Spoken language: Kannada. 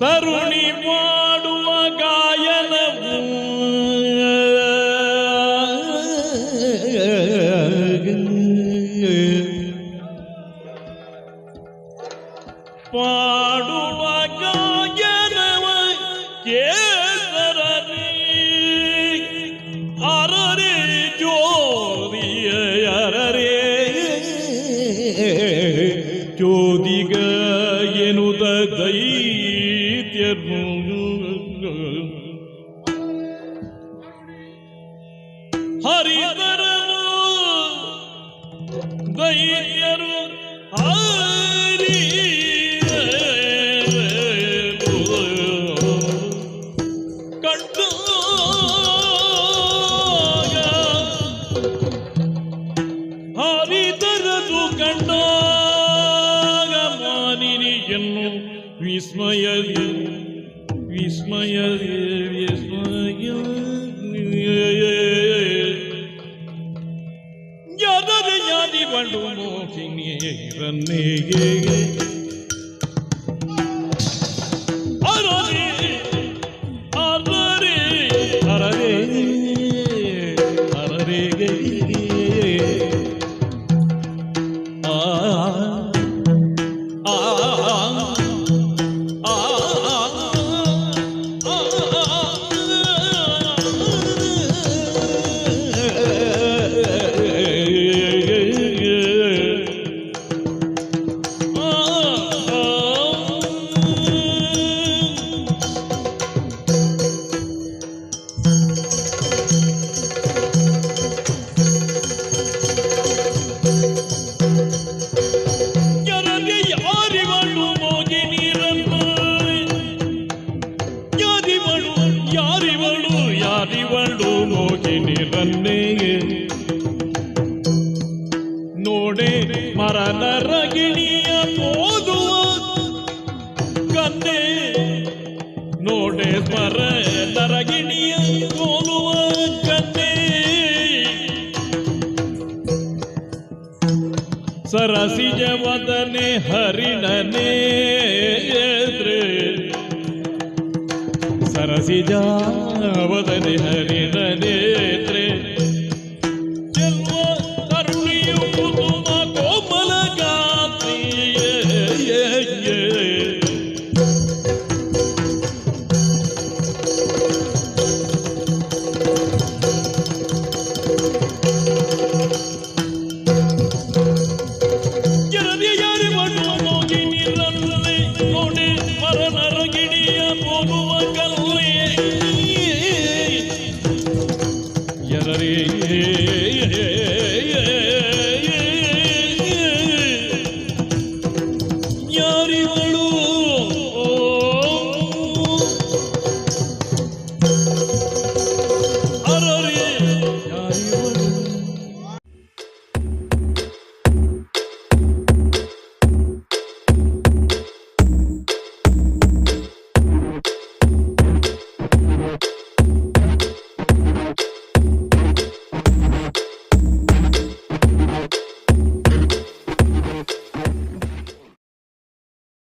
തരുണി ಮಾಡುವ ಗಾಯನವು പാടുവ ഗായനവ ചോദിക എനുത ಹರಿದರನು ದೈತ್ಯರು ಹರಿ ಕಂಡಾಗ ಹರಿದರದು ಕಂಡಾಗ ಮಾನಿನಿಯನ್ನು Vismaya Vismaya Vismaya Yada de yadi vandu mo kini vanne ye ye ಯಾರಿವಳು ರನ್ನೆಯೇ ನೋಡೆ ಮರನರ ಗಿಣಿಯ ಓದುವ ಕನ್ನೆ ನೋಡೆ ಮರ ನರಗಿಣಿಯ ಓದುವ ಕನ್ನೆ ಸರಸಿಜ ವದನೆ ಹರಿಣನೇ. सरसि हरिणनेत्रे